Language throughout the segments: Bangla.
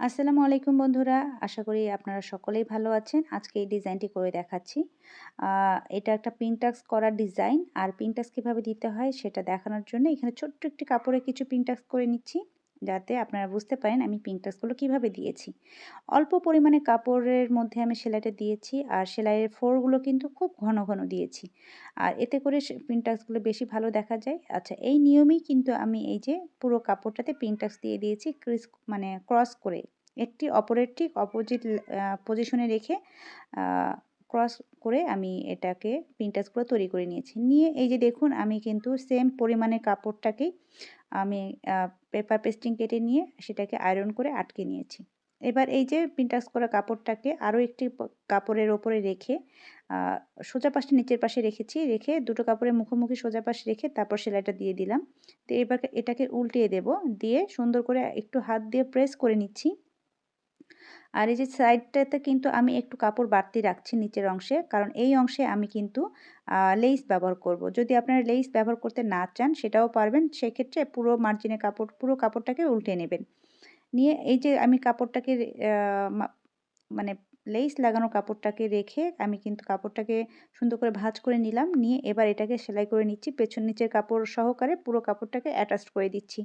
আসসালামু আলাইকুম বন্ধুরা, আশা করি আপনারা সকলেই ভালো আছেন। আজকে এই ডিজাইনটি করে দেখাচ্ছি। এটা একটা পিনটাক্স করার ডিজাইন। আর পিনটাক্স কীভাবে দিতে হয় সেটা দেখানোর জন্য এখানে ছোট্ট একটি কাপড়ে কিছু পিনটাক্স করে নিচ্ছি। যাতে আপনারা বুঝতে পারেন আমি পিনটাক্সগুলো কীভাবে দিয়েছি। অল্প পরিমাণে কাপড়ের মধ্যে আমি সেলাইটা দিয়েছি আর সেলাইয়ের ফোরগুলো কিন্তু খুব ঘন ঘন দিয়েছি। আর এতে করে পিনটাক্সগুলো বেশি ভালো দেখা যায়। আচ্ছা এই নিয়মেই কিন্তু আমি এই যে পুরো কাপড়টাতে পিনটাক্স দিয়ে দিয়েছি ক্রিস মানে ক্রস করে। একটি অপরের ঠিক অপোজিট পজিশনে রেখে ক্রস করে আমি এটাকে প্রিন্টাসগুলো তৈরি করে নিয়েছি। নিয়ে এই যে দেখুন আমি কিন্তু সেম পরিমাণে কাপড়টাকেই আমি পেপার পেস্টিং কেটে নিয়ে সেটাকে আয়রন করে আটকে নিয়েছি। এবার এই যে পিনটাক্স করা কাপড়টাকে আরও একটি কাপড়ের ওপরে রেখে সোজা পাশে নিচের পাশে রেখেছি, রেখে দুটো কাপড়ের মুখোমুখি সোজা পাশে রেখে তারপর সেলাইটা দিয়ে দিলাম। তো এবার এটাকে উল্টিয়ে দেব, দিয়ে সুন্দর করে একটু হাত দিয়ে প্রেস করে নিচ্ছি। আর এই যে সাইডটাতে কিন্তু আমি একটু কাপড় বাড়তি রাখছি নিচের অংশে, কারণ এই অংশে আমি কিন্তু লেইস ব্যবহার করব। যদি আপনারা লেইস ব্যবহার করতে না চান, সেটাও পারবেন। সেক্ষেত্রে পুরো মার্জিনে কাপড়, পুরো কাপড়টাকে উল্টে নেবেন। নিয়ে এই যে আমি কাপড়টাকে মানে লেইস লাগানো কাপড়টাকে রেখে আমি কিন্তু কাপড়টাকে সুন্দর করে ভাঁজ করে নিলাম। নিয়ে এবার এটাকে সেলাই করে নিচ্ছি। পেছন নিচের কাপড় সহকারে পুরো কাপড়টাকে অ্যাটাচ করে দিচ্ছি।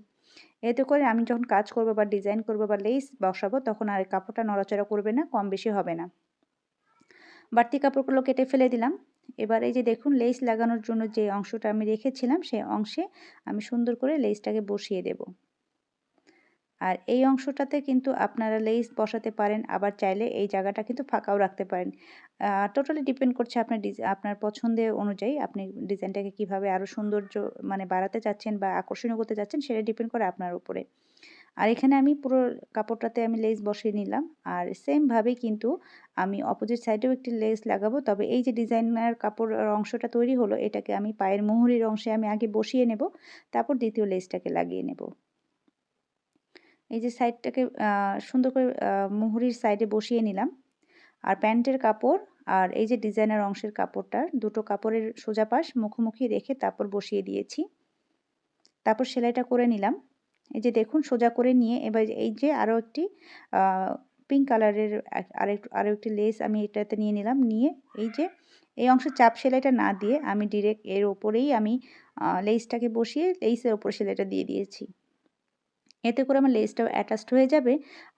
এতে করে আমি যখন কাজ করব বা ডিজাইন করব বা লেস বসাবো, তখন আর কাপড়টা নড়াচড়া করবে না, কম বেশি হবে না। বাড়তি কাপড়গুলো কেটে ফেলে দিলাম। এবার এই যে দেখুন লেস লাগানোর জন্য যে অংশটা আমি রেখেছিলাম সেই অংশে আমি সুন্দর করে লেসটাকে বসিয়ে দেব। আর এই অংশটাতে কিন্তু আপনারা লেস বসাতে পারেন, আবার চাইলে এই জায়গাটা কিন্তু ফাঁকাও রাখতে পারেন। টোটালি ডিপেন্ড করছে আপনার আপনার পছন্দের অনুযায়ী আপনি ডিজাইনটাকে কীভাবে আরও সৌন্দর্য মানে বাড়াতে চাচ্ছেন বা আকর্ষণীয় করতে চাচ্ছেন সেটা ডিপেন্ড করে আপনার উপরে। আর এখানে আমি পুরো কাপড়টাতে আমি লেস বসিয়ে নিলাম। আর সেমভাবে কিন্তু আমি অপোজিট সাইডেও একটি লেস লাগাবো, তবে এই যে ডিজাইনার কাপড়ের অংশটা তৈরি হলো, এটাকে আমি পায়ের মুহুরির অংশে আমি আগে বসিয়ে নেব, তারপর দ্বিতীয় লেসটাকে লাগিয়ে নেব। এই যে সাইডটাকে সুন্দর করে মুহুরির সাইডে বসিয়ে নিলাম। আর প্যান্টের কাপড় আর এই যে ডিজাইনার অংশের কাপড়টার দুটো কাপড়ের সোজা পাশ মুখোমুখি রেখে তারপর বসিয়ে দিয়েছি। তারপর সেলাইটা করে নিলাম। এই যে দেখুন, সোজা করে নিয়ে এবার এই যে আরও একটি পিঙ্ক কালারের আরেক আরও একটি লেস আমি এটাতে নিয়ে নিলাম। নিয়ে এই যে, এই অংশে চাপ সেলাইটা না দিয়ে আমি ডিরেক্ট এর ওপরেই আমি লেসটাকে বসিয়ে লেসের ওপর সেলাইটা দিয়ে দিয়েছি। এতে করে আমার লেসটাও অ্যাটাচড হয়ে যাবে।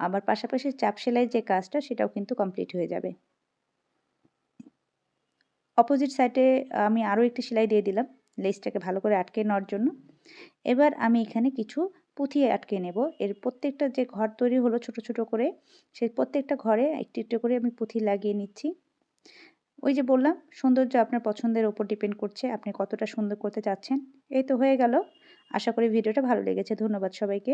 আবার পাশাপাশি চাপ সেলাইয়ের যে কাজটা, সেটাও কিন্তু কমপ্লিট হয়ে যাবে। অপোজিট সাইডে আমি আরও একটি সেলাই দিয়ে দিলাম লেসটাকে ভালো করে আটকে নেওয়ার জন্য। এবার আমি এখানে কিছু পুঁথি আটকে নেব। এর প্রত্যেকটা যে ঘর তৈরি হলো ছোট ছোট করে, সেই প্রত্যেকটা ঘরে একটু একটু করে আমি পুঁথি লাগিয়ে নিচ্ছি। ওই যে বললাম, সৌন্দর্য আপনার পছন্দের ওপর ডিপেন্ড করছে, আপনি কতটা সুন্দর করতে চাচ্ছেন, এই তো হয়ে গেল। আশা করি ভিডিওটা ভালো লেগেছে। ধন্যবাদ সবাইকে।